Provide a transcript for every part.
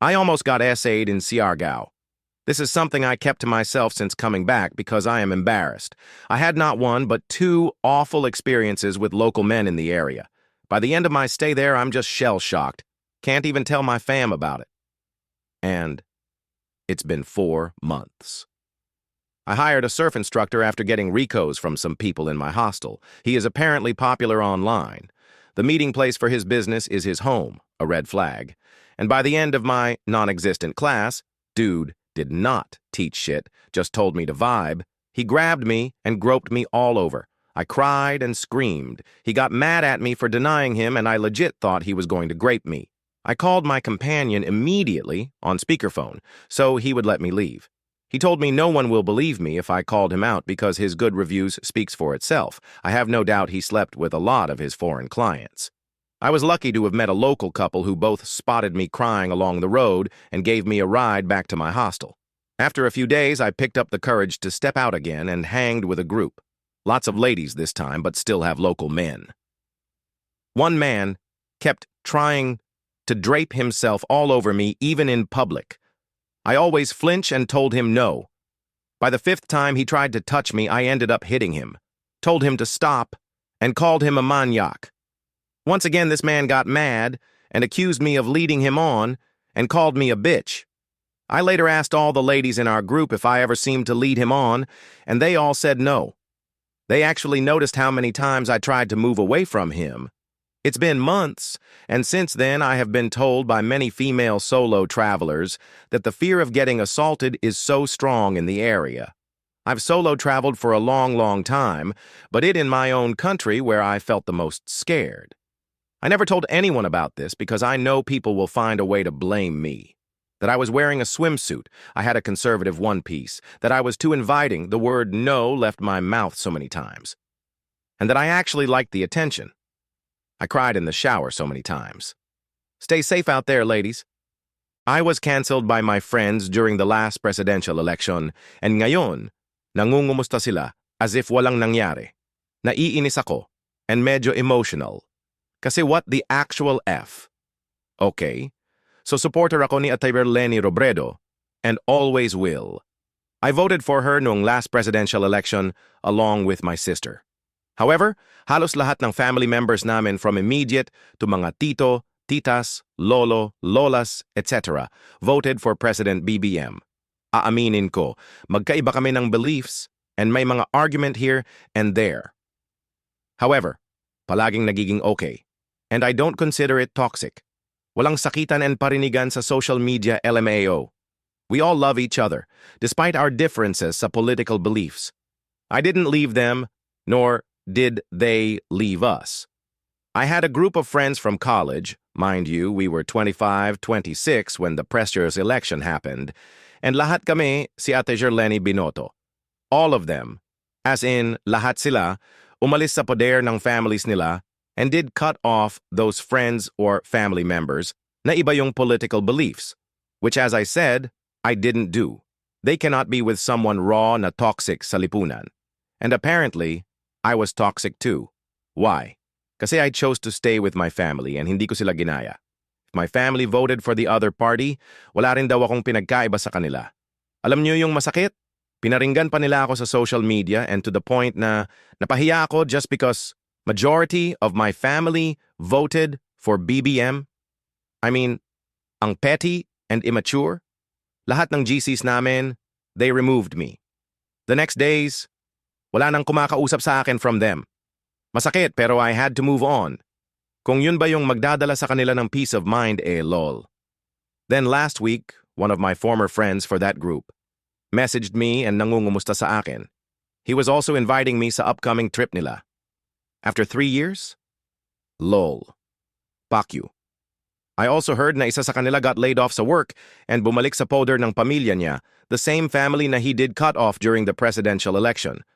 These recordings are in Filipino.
I almost got essayed in Siargao. This is something I kept to myself since coming back because I am embarrassed. I had not one, but two awful experiences with local men in the area. By the end of my stay there, I'm just shell-shocked. Can't even tell my fam about it. And it's been four months. I hired a surf instructor after getting recos from some people in my hostel. He is apparently popular online. The meeting place for his business is his home, a red flag. And by the end of my non-existent class, dude did not teach shit, just told me to vibe. He grabbed me and groped me all over. I cried and screamed. He got mad at me for denying him, and I legit thought he was going to grape me. I called my companion immediately on speakerphone, so he would let me leave. He told me no one will believe me if I called him out because his good reviews speaks for itself. I have no doubt he slept with a lot of his foreign clients. I was lucky to have met a local couple who both spotted me crying along the road and gave me a ride back to my hostel. After a few days, I picked up the courage to step out again and hanged with a group. Lots of ladies this time, but still have local men. One man kept trying to drape himself all over me, even in public. I always flinch and told him no. By the fifth time he tried to touch me, I ended up hitting him, told him to stop, and called him a maniac. Once again, this man got mad and accused me of leading him on and called me a bitch. I later asked all the ladies in our group if I ever seemed to lead him on, and they all said no. They actually noticed how many times I tried to move away from him. It's been months, and since then I have been told by many female solo travelers that the fear of getting assaulted is so strong in the area. I've solo traveled for a long, long time, but it in my own country where I felt the most scared. I never told anyone about this because I know people will find a way to blame me that I was wearing a swimsuit, I had a conservative one piece, that I was too inviting, the word no left my mouth so many times, and that I actually liked the attention. I cried in the shower so many times. Stay safe out there, ladies. I was cancelled by my friends during the last presidential election, and ngayon, nangungumusta sila as if walang nangyari. Naiinis ako, and medyo emotional. Kasi what the actual F? Okay, so supporter ako ni Atayber Leni Robredo, and always will. I voted for her noong last presidential election along with my sister. However, halos lahat ng family members namin from immediate to mga tito, titas, lolo, lolas, etc. voted for President BBM. Aaminin ko, magkaiba kami ng beliefs and may mga argument here and there. However, palaging nagiging okay. And I don't consider it toxic. Walang sakitan and parinigan sa social media LMAO. We all love each other, despite our differences sa political beliefs. I didn't leave them, nor did they leave us. I had a group of friends from college, mind you, we were 25, 26 when the Pressures election happened, and lahat kami si Ate Jerleni Binoto. All of them, as in lahat sila, umalis sa poder ng families nila and did cut off those friends or family members na iba yung political beliefs, which as I said, I didn't do. They cannot be with someone raw na toxic sa lipunan. And apparently, I was toxic too. Why? Kasi I chose to stay with my family and hindi ko sila ginaya. If my family voted for the other party, wala rin daw akong pinagkaiba sa kanila. Alam niyo yung masakit? Pinaringgan pa nila ako sa social media and to the point na napahiya ako just because Majority of my family voted for BBM. I mean, ang petty and immature. Lahat ng GCs namin, they removed me. The next days, wala nang kumakausap sa akin from them. Masakit pero I had to move on. Kung yun ba yung magdadala sa kanila ng peace of mind, eh lol. Then last week, one of my former friends for that group messaged me and nangungumusta sa akin. He was also inviting me sa upcoming trip nila. After three years? Lol. Pakyu. I also heard na isa sa kanila got laid off sa work and bumalik sa poder ng pamilya niya, the same family na he did cut off during the presidential election.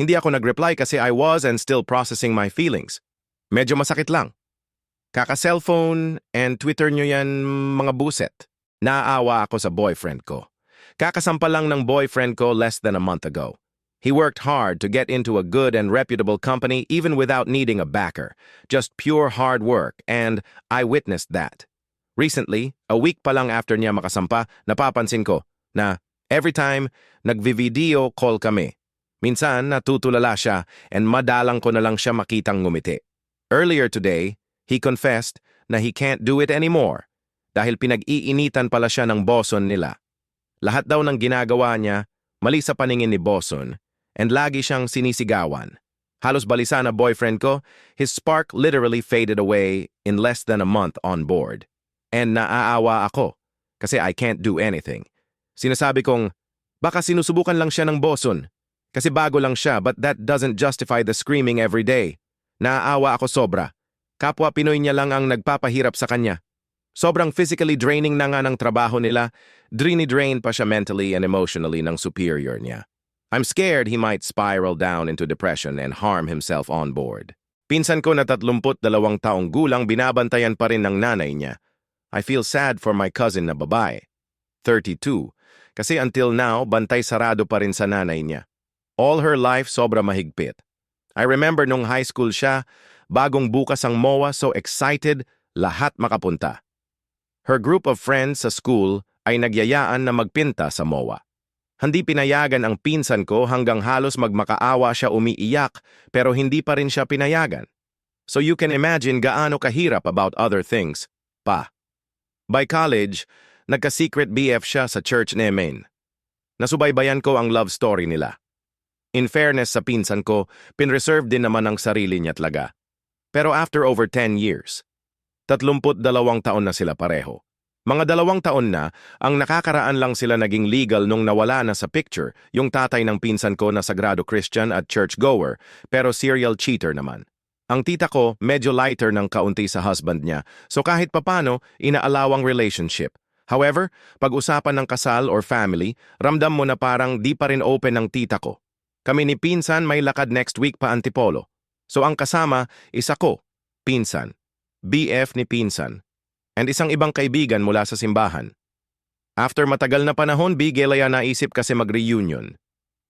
Hindi ako nag-reply kasi I was and still processing my feelings. Medyo masakit lang. Kaka-cellphone and Twitter nyo yan mga buset. Naaawa ako sa boyfriend ko. Kakasampa lang ng boyfriend ko less than a month ago. He worked hard to get into a good and reputable company even without needing a backer. Just pure hard work, and I witnessed that. Recently, a week pa lang after niya makasampa, napapansin ko na every time nagvi-video call kami, minsan natutulala siya and madalang ko na lang siya makitang ngumiti. Earlier today, he confessed na he can't do it anymore dahil pinag-iinitan pala siya ng boson nila. Lahat daw ng ginagawa niya, mali sa paningin ni boson and lagi siyang sinisigawan. Halos balisa na boyfriend ko, his spark literally faded away in less than a month on board. And naaawa ako kasi I can't do anything. Sinasabi kong, baka sinusubukan lang siya ng boson. Kasi bago lang siya but that doesn't justify the screaming every day. Naaawa ako sobra. Kapwa Pinoy niya lang ang nagpapahirap sa kanya. Sobrang physically draining na nga ng trabaho nila, drainy-drain pa siya mentally and emotionally ng superior niya. I'm scared he might spiral down into depression and harm himself on board. Pinsan ko na 32 taong gulang binabantayan pa rin ng nanay niya. I feel sad for my cousin na babae. 32. Kasi until now, bantay sarado pa rin sa nanay niya. All her life, sobra mahigpit. I remember nung high school siya, bagong bukas ang MOA, so excited, lahat makapunta. Her group of friends sa school ay nagyayaan na magpinta sa MOA. Hindi pinayagan ang pinsan ko hanggang halos magmakaawa siya umiiyak pero hindi pa rin siya pinayagan. So you can imagine gaano kahirap about other things, pa. By college, nagka-secret BF siya sa church namin. Nasubaybayan ko ang love story nila. In fairness sa pinsan ko, pinreserve din naman ang sarili niya talaga. Pero after over 10 years, 32 taon na sila pareho. Mga dalawang taon na, ang nakakaraan lang sila naging legal nung nawala na sa picture yung tatay ng pinsan ko na sagrado Christian at churchgoer, pero serial cheater naman. Ang tita ko medyo lighter ng kaunti sa husband niya, so kahit papano, inaalawang relationship. However, pag-usapan ng kasal or family, ramdam mo na parang di pa rin open ng tita ko. Kami ni Pinsan may lakad next week pa Antipolo. So ang kasama is ako, Pinsan, BF ni Pinsan, and isang ibang kaibigan mula sa simbahan. After matagal na panahon, bigel ay naisip kasi mag-reunion.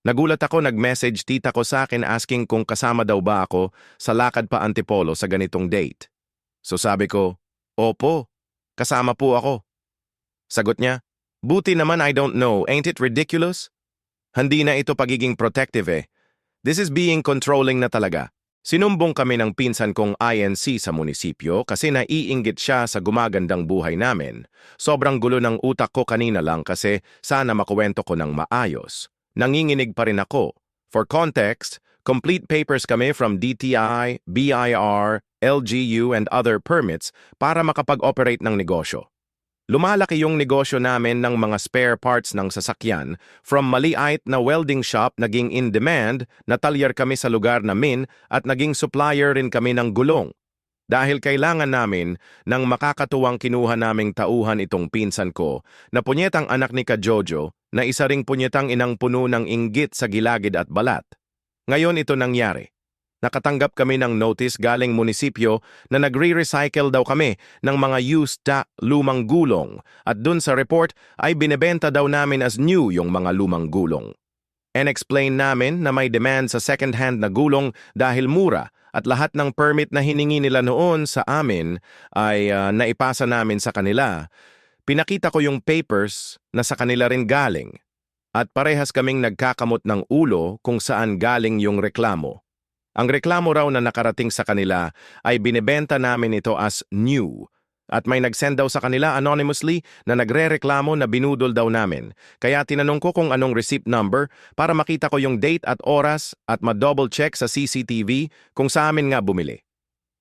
Nagulat ako nag-message tita ko sa akin asking kung kasama daw ba ako sa lakad pa Antipolo sa ganitong date. So sabi ko, Opo, kasama po ako. Sagot niya, Buti naman I don't know, ain't it ridiculous? Hindi na ito pagiging protective eh. This is being controlling na talaga. Sinumbong kami ng pinsan kong INC sa munisipyo kasi naiinggit siya sa gumagandang buhay namin. Sobrang gulo ng utak ko kanina lang kasi sana makuwento ko ng maayos. Nanginginig pa rin ako. For context, complete papers kami from DTI, BIR, LGU and other permits para makapag-operate ng negosyo. Lumalaki yung negosyo namin ng mga spare parts ng sasakyan from maliait na welding shop naging in demand na talyer kami sa lugar namin at naging supplier rin kami ng gulong. Dahil kailangan namin ng makakatuwang kinuha naming tauhan itong pinsan ko na punyetang anak ni Kajojo na isa ring punyetang inang puno ng inggit sa gilagid at balat. Ngayon ito nangyari. Nakatanggap kami ng notice galing munisipyo na nagre-recycle daw kami ng mga used na lumang gulong at dun sa report ay binebenta daw namin as new yung mga lumang gulong. And explain namin na may demand sa second-hand na gulong dahil mura at lahat ng permit na hiningi nila noon sa amin ay uh, naipasa namin sa kanila. Pinakita ko yung papers na sa kanila rin galing at parehas kaming nagkakamot ng ulo kung saan galing yung reklamo. Ang reklamo raw na nakarating sa kanila ay binebenta namin ito as new at may nagsend daw sa kanila anonymously na nagre-reklamo na binudol daw namin. Kaya tinanong ko kung anong receipt number para makita ko yung date at oras at ma-double check sa CCTV kung sa amin nga bumili.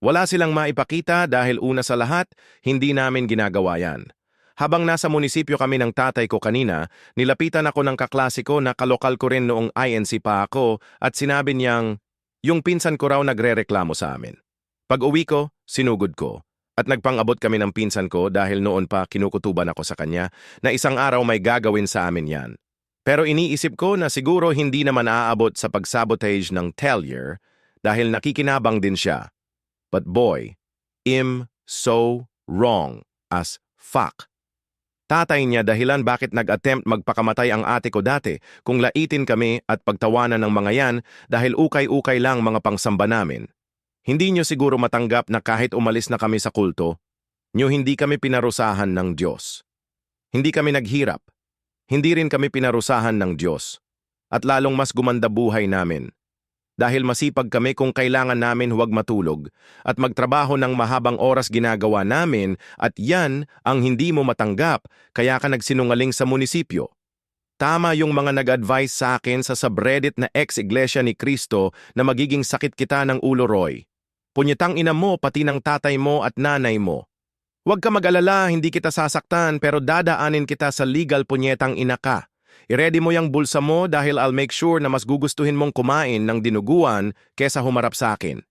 Wala silang maipakita dahil una sa lahat, hindi namin ginagawa yan. Habang nasa munisipyo kami ng tatay ko kanina, nilapitan ako ng kaklasiko na kalokal ko rin noong INC pa ako at sinabi niyang, yung pinsan ko raw nagre-reklamo sa amin. Pag uwi ko, sinugod ko. At nagpangabot kami ng pinsan ko dahil noon pa kinukutuban ako sa kanya na isang araw may gagawin sa amin yan. Pero iniisip ko na siguro hindi naman aabot sa pagsabotage ng Tellier dahil nakikinabang din siya. But boy, im so wrong as fuck. Tatay niya dahilan bakit nag-attempt magpakamatay ang ate ko dati kung laitin kami at pagtawanan ng mga yan dahil ukay-ukay lang mga pangsamba namin. Hindi niyo siguro matanggap na kahit umalis na kami sa kulto, Nyo hindi kami pinarusahan ng Diyos. Hindi kami naghirap. Hindi rin kami pinarusahan ng Diyos. At lalong mas gumanda buhay namin. Dahil masipag kami kung kailangan namin huwag matulog at magtrabaho ng mahabang oras ginagawa namin at yan ang hindi mo matanggap kaya ka nagsinungaling sa munisipyo. Tama yung mga nag-advise sa akin sa subreddit na ex-iglesia ni Kristo na magiging sakit kita ng ulo, Roy. Punyetang ina mo pati ng tatay mo at nanay mo. Huwag ka mag-alala, hindi kita sasaktan pero dadaanin kita sa legal punyetang ina ka. I-ready mo yung bulsa mo dahil I'll make sure na mas gugustuhin mong kumain ng dinuguan kesa humarap sa akin.